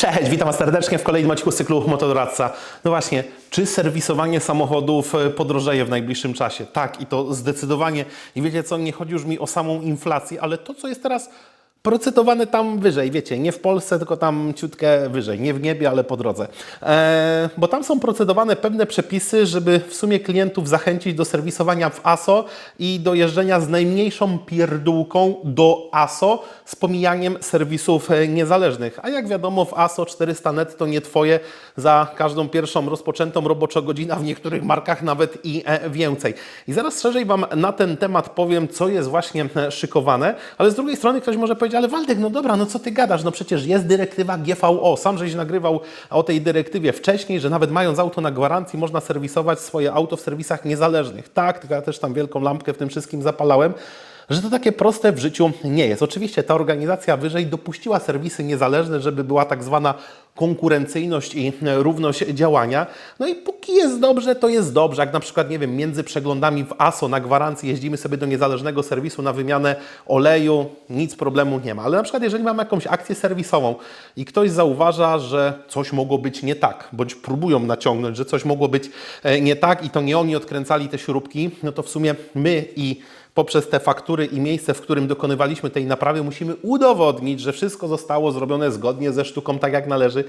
Cześć, witam serdecznie w kolejnym odcinku cyklu Motodoradca. No właśnie, czy serwisowanie samochodów e, podrożeje w najbliższym czasie? Tak, i to zdecydowanie. I wiecie co, nie chodzi już mi o samą inflację, ale to, co jest teraz procentowane tam wyżej, wiecie, nie w Polsce, tylko tam ciutkę wyżej, nie w niebie, ale po drodze. E, bo tam są procedowane pewne przepisy, żeby w sumie klientów zachęcić do serwisowania w ASO i do jeżdżenia z najmniejszą pierdółką do ASO z pomijaniem serwisów e, niezależnych. A jak wiadomo, w ASO 400 net to nie Twoje za każdą pierwszą rozpoczętą roboczo godzinę, w niektórych markach nawet i e, więcej. I zaraz szerzej Wam na ten temat powiem, co jest właśnie e, szykowane, ale z drugiej strony ktoś może powiedzieć, ale Waldek, no dobra, no co Ty gadasz, no przecież jest dyrektywa GVO, sam żeś nagrywał o tej dyrektywie wcześniej, że nawet mając auto na gwarancji można serwisować swoje auto w serwisach niezależnych. Tak, tylko ja też tam wielką lampkę w tym wszystkim zapalałem że to takie proste w życiu nie jest. Oczywiście ta organizacja wyżej dopuściła serwisy niezależne, żeby była tak zwana konkurencyjność i równość działania. No i póki jest dobrze, to jest dobrze. Jak na przykład, nie wiem, między przeglądami w ASO na gwarancji jeździmy sobie do niezależnego serwisu na wymianę oleju, nic problemu nie ma. Ale na przykład, jeżeli mam jakąś akcję serwisową i ktoś zauważa, że coś mogło być nie tak, bądź próbują naciągnąć, że coś mogło być e, nie tak i to nie oni odkręcali te śrubki, no to w sumie my i poprzez te faktury i miejsce, w którym dokonywaliśmy tej naprawy, musimy udowodnić, że wszystko zostało zrobione zgodnie ze sztuką, tak jak należy.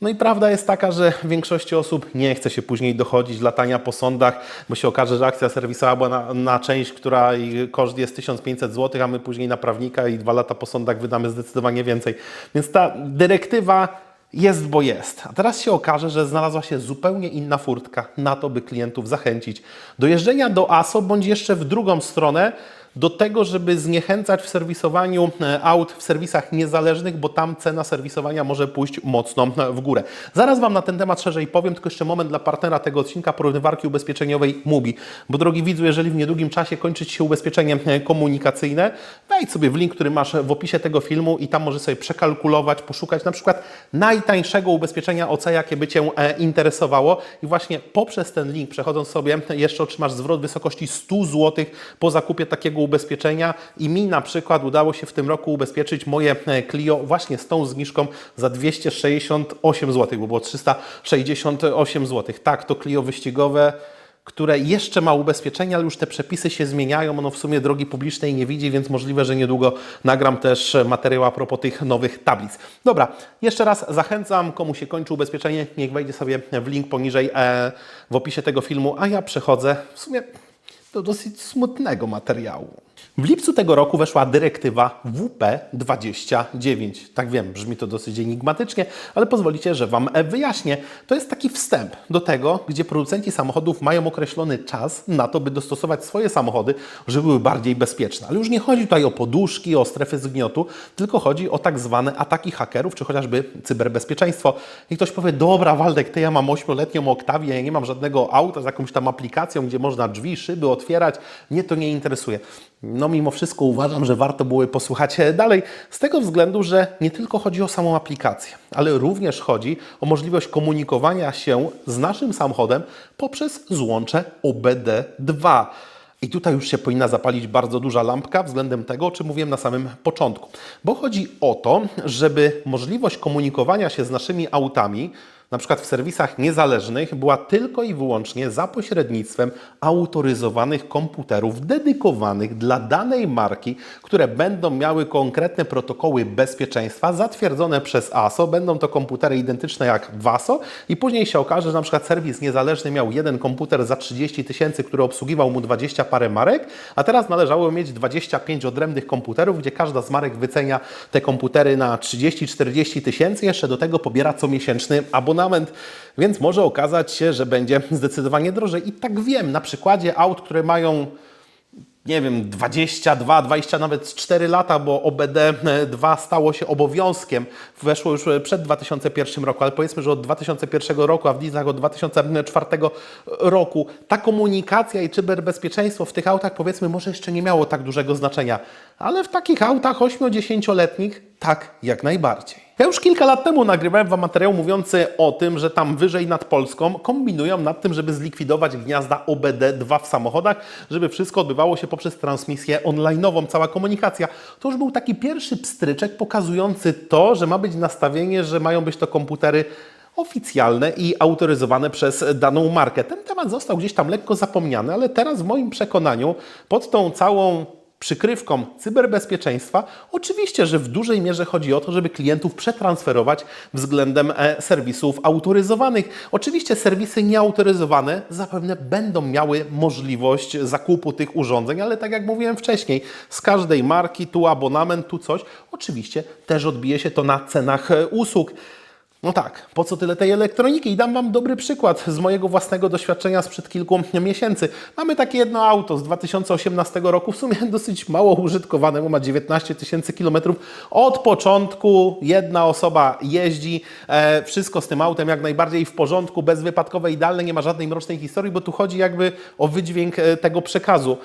No i prawda jest taka, że większości osób nie chce się później dochodzić latania po sądach, bo się okaże, że akcja serwisowa była na, na część, która koszt jest 1500 zł, a my później na prawnika i dwa lata po sądach wydamy zdecydowanie więcej. Więc ta dyrektywa jest, bo jest. A teraz się okaże, że znalazła się zupełnie inna furtka na to, by klientów zachęcić do jeżdżenia do ASO, bądź jeszcze w drugą stronę, do tego, żeby zniechęcać w serwisowaniu e, aut w serwisach niezależnych, bo tam cena serwisowania może pójść mocno e, w górę. Zaraz Wam na ten temat szerzej powiem, tylko jeszcze moment dla partnera tego odcinka porównywarki ubezpieczeniowej MUBI. Bo drogi widzu, jeżeli w niedługim czasie kończyć się ubezpieczenie e, komunikacyjne, wejdź sobie w link, który masz w opisie tego filmu i tam możesz sobie przekalkulować, poszukać na przykład najtańszego ubezpieczenia OC, jakie by Cię interesowało i właśnie poprzez ten link, przechodząc sobie, jeszcze otrzymasz zwrot w wysokości 100 zł po zakupie takiego ubezpieczenia i mi na przykład udało się w tym roku ubezpieczyć moje e, Clio właśnie z tą zniżką za 268 zł, bo było 368 zł. Tak, to Clio wyścigowe które jeszcze ma ubezpieczenie, ale już te przepisy się zmieniają. Ono w sumie drogi publicznej nie widzi, więc możliwe, że niedługo nagram też materiał a propos tych nowych tablic. Dobra, jeszcze raz zachęcam, komu się kończy ubezpieczenie, niech wejdzie sobie w link poniżej e, w opisie tego filmu, a ja przechodzę w sumie do dosyć smutnego materiału. W lipcu tego roku weszła dyrektywa WP29. Tak wiem, brzmi to dosyć enigmatycznie, ale pozwolicie, że Wam wyjaśnię. To jest taki wstęp do tego, gdzie producenci samochodów mają określony czas na to, by dostosować swoje samochody, żeby były bardziej bezpieczne. Ale już nie chodzi tutaj o poduszki, o strefy zgniotu, tylko chodzi o tak zwane ataki hakerów, czy chociażby cyberbezpieczeństwo. I ktoś powie, dobra Waldek, ty ja mam 8-letnią Oktawię, ja nie mam żadnego auta z jakąś tam aplikacją, gdzie można drzwi, szyby otwierać, mnie to nie interesuje. No mimo wszystko uważam, że warto byłoby posłuchać dalej, z tego względu, że nie tylko chodzi o samą aplikację, ale również chodzi o możliwość komunikowania się z naszym samochodem poprzez złącze OBD2. I tutaj już się powinna zapalić bardzo duża lampka względem tego, o czym mówiłem na samym początku. Bo chodzi o to, żeby możliwość komunikowania się z naszymi autami na przykład w serwisach niezależnych była tylko i wyłącznie za pośrednictwem autoryzowanych komputerów dedykowanych dla danej marki, które będą miały konkretne protokoły bezpieczeństwa zatwierdzone przez ASO. Będą to komputery identyczne jak w ASO i później się okaże, że na przykład serwis niezależny miał jeden komputer za 30 tysięcy, który obsługiwał mu 20 parę marek, a teraz należało mieć 25 odrębnych komputerów, gdzie każda z marek wycenia te komputery na 30-40 tysięcy, jeszcze do tego pobiera comiesięczny abonament abonament, więc może okazać się, że będzie zdecydowanie drożej. I tak wiem, na przykładzie aut, które mają nie wiem, 22, 20, nawet 4 lata, bo OBD2 stało się obowiązkiem, weszło już przed 2001 roku, ale powiedzmy, że od 2001 roku, a w dieslach od 2004 roku, ta komunikacja i cyberbezpieczeństwo w tych autach powiedzmy może jeszcze nie miało tak dużego znaczenia, ale w takich autach 8-10-letnich tak jak najbardziej. Ja już kilka lat temu nagrywałem Wam materiał mówiący o tym, że tam wyżej nad Polską kombinują nad tym, żeby zlikwidować gniazda OBD2 w samochodach, żeby wszystko odbywało się poprzez transmisję online'ową, cała komunikacja. To już był taki pierwszy pstryczek pokazujący to, że ma być nastawienie, że mają być to komputery oficjalne i autoryzowane przez daną markę. Ten temat został gdzieś tam lekko zapomniany, ale teraz w moim przekonaniu pod tą całą przykrywką cyberbezpieczeństwa, oczywiście, że w dużej mierze chodzi o to, żeby klientów przetransferować względem e, serwisów autoryzowanych. Oczywiście serwisy nieautoryzowane zapewne będą miały możliwość zakupu tych urządzeń, ale tak jak mówiłem wcześniej, z każdej marki tu abonament, tu coś, oczywiście też odbije się to na cenach e, usług. No tak, po co tyle tej elektroniki? I dam Wam dobry przykład z mojego własnego doświadczenia sprzed kilku miesięcy. Mamy takie jedno auto z 2018 roku, w sumie dosyć mało użytkowane, bo ma 19 tysięcy kilometrów. Od początku jedna osoba jeździ, e, wszystko z tym autem jak najbardziej w porządku, bezwypadkowe, idealne, nie ma żadnej mrocznej historii, bo tu chodzi jakby o wydźwięk e, tego przekazu.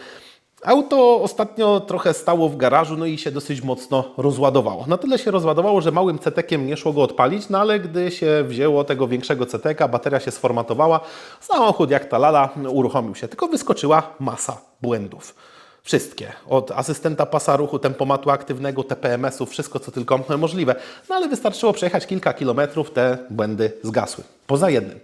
Auto ostatnio trochę stało w garażu, no i się dosyć mocno rozładowało. Na tyle się rozładowało, że małym cetekiem nie szło go odpalić, no ale gdy się wzięło tego większego ceteka, bateria się sformatowała, samochód jak ta lala uruchomił się, tylko wyskoczyła masa błędów. Wszystkie. Od asystenta pasa ruchu, tempomatu aktywnego, TPMS-u, wszystko co tylko możliwe. No ale wystarczyło przejechać kilka kilometrów, te błędy zgasły. Poza jednym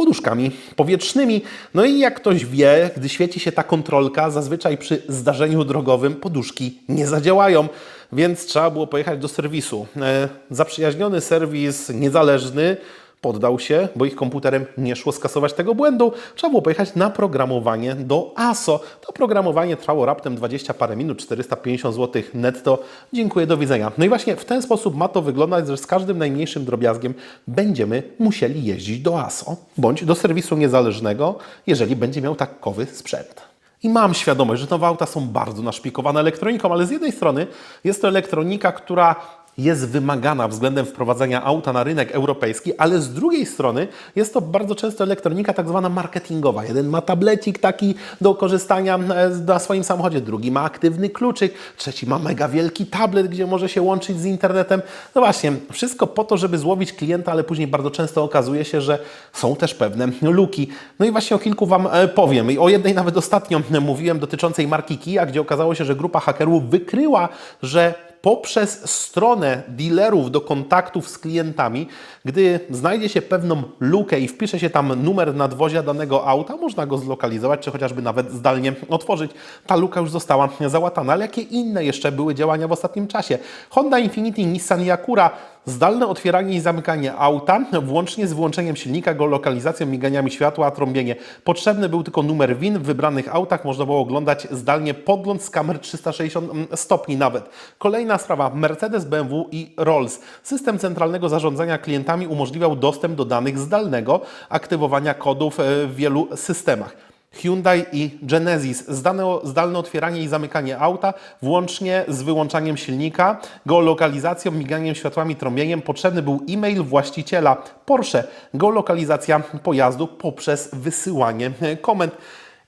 poduszkami powietrznymi. No i jak ktoś wie, gdy świeci się ta kontrolka, zazwyczaj przy zdarzeniu drogowym poduszki nie zadziałają, więc trzeba było pojechać do serwisu. E, zaprzyjaźniony serwis niezależny poddał się, bo ich komputerem nie szło skasować tego błędu. Trzeba było pojechać na programowanie do ASO. To programowanie trwało raptem 20 parę minut, 450 zł netto. Dziękuję, do widzenia. No i właśnie w ten sposób ma to wyglądać, że z każdym najmniejszym drobiazgiem będziemy musieli jeździć do ASO bądź do serwisu niezależnego, jeżeli będzie miał takowy sprzęt. I mam świadomość, że nowe auta są bardzo naszpikowane elektroniką, ale z jednej strony jest to elektronika, która jest wymagana względem wprowadzenia auta na rynek europejski, ale z drugiej strony jest to bardzo często elektronika tak zwana marketingowa. Jeden ma tablecik taki do korzystania e, na swoim samochodzie, drugi ma aktywny kluczyk, trzeci ma mega wielki tablet, gdzie może się łączyć z internetem. No właśnie, wszystko po to, żeby złowić klienta, ale później bardzo często okazuje się, że są też pewne luki. No i właśnie o kilku Wam e, powiem. I o jednej nawet ostatnio mówiłem dotyczącej marki Kia, gdzie okazało się, że grupa hakerów wykryła, że poprzez stronę dealerów do kontaktów z klientami, gdy znajdzie się pewną lukę i wpisze się tam numer nadwozia danego auta, można go zlokalizować, czy chociażby nawet zdalnie otworzyć. Ta luka już została załatana, ale jakie inne jeszcze były działania w ostatnim czasie? Honda Infiniti, Nissan i Acura Zdalne otwieranie i zamykanie auta, włącznie z włączeniem silnika, geolokalizacją, miganiami światła, trąbienie. Potrzebny był tylko numer WIN. W wybranych autach można było oglądać zdalnie podgląd z kamer 360 mm, stopni nawet. Kolejna sprawa. Mercedes, BMW i Rolls. System centralnego zarządzania klientami umożliwiał dostęp do danych zdalnego aktywowania kodów e, w wielu systemach. Hyundai i Genesis. Zdane, zdalne otwieranie i zamykanie auta, włącznie z wyłączaniem silnika, geolokalizacją, miganiem światłami, trąbieniem. Potrzebny był e-mail właściciela Porsche. Geolokalizacja pojazdu poprzez wysyłanie komend.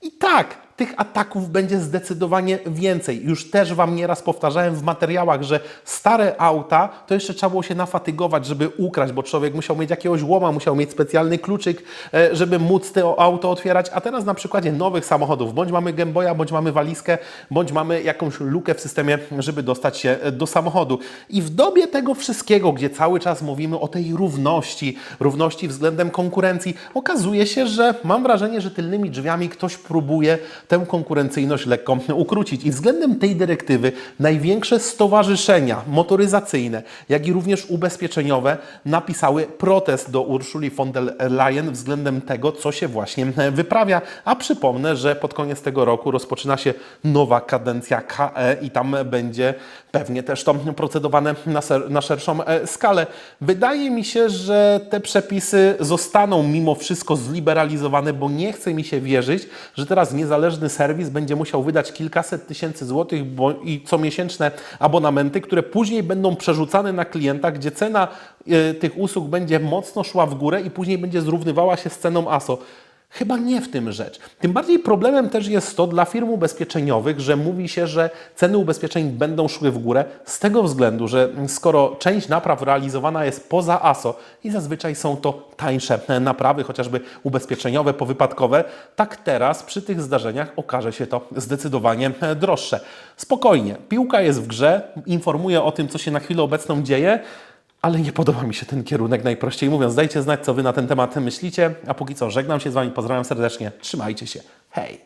I tak, tych ataków będzie zdecydowanie więcej. Już też Wam nieraz powtarzałem w materiałach, że stare auta to jeszcze trzeba było się nafatygować, żeby ukraść, bo człowiek musiał mieć jakiegoś łoma, musiał mieć specjalny kluczyk, e, żeby móc to auto otwierać. A teraz na przykładzie nowych samochodów, bądź mamy Gameboya, bądź mamy walizkę, bądź mamy jakąś lukę w systemie, żeby dostać się e, do samochodu. I w dobie tego wszystkiego, gdzie cały czas mówimy o tej równości, równości względem konkurencji, okazuje się, że mam wrażenie, że tylnymi drzwiami ktoś próbuje tę konkurencyjność lekko ukrócić. I względem tej dyrektywy największe stowarzyszenia motoryzacyjne, jak i również ubezpieczeniowe napisały protest do Urszuli von der Leyen względem tego, co się właśnie wyprawia. A przypomnę, że pod koniec tego roku rozpoczyna się nowa kadencja KE i tam będzie pewnie też to procedowane na, na szerszą e, skalę. Wydaje mi się, że te przepisy zostaną mimo wszystko zliberalizowane, bo nie chce mi się wierzyć, że teraz niezależny serwis będzie musiał wydać kilkaset tysięcy złotych bo, i comiesięczne abonamenty, które później będą przerzucane na klienta, gdzie cena y, tych usług będzie mocno szła w górę i później będzie zrównywała się z ceną ASO. Chyba nie w tym rzecz. Tym bardziej problemem też jest to dla firm ubezpieczeniowych, że mówi się, że ceny ubezpieczeń będą szły w górę z tego względu, że skoro część napraw realizowana jest poza ASO i zazwyczaj są to tańsze naprawy, chociażby ubezpieczeniowe, powypadkowe, tak teraz przy tych zdarzeniach okaże się to zdecydowanie droższe. Spokojnie, piłka jest w grze, informuję o tym, co się na chwilę obecną dzieje. Ale nie podoba mi się ten kierunek, najprościej mówiąc. Dajcie znać, co Wy na ten temat myślicie. A póki co, żegnam się z Wami, pozdrawiam serdecznie. Trzymajcie się. Hej!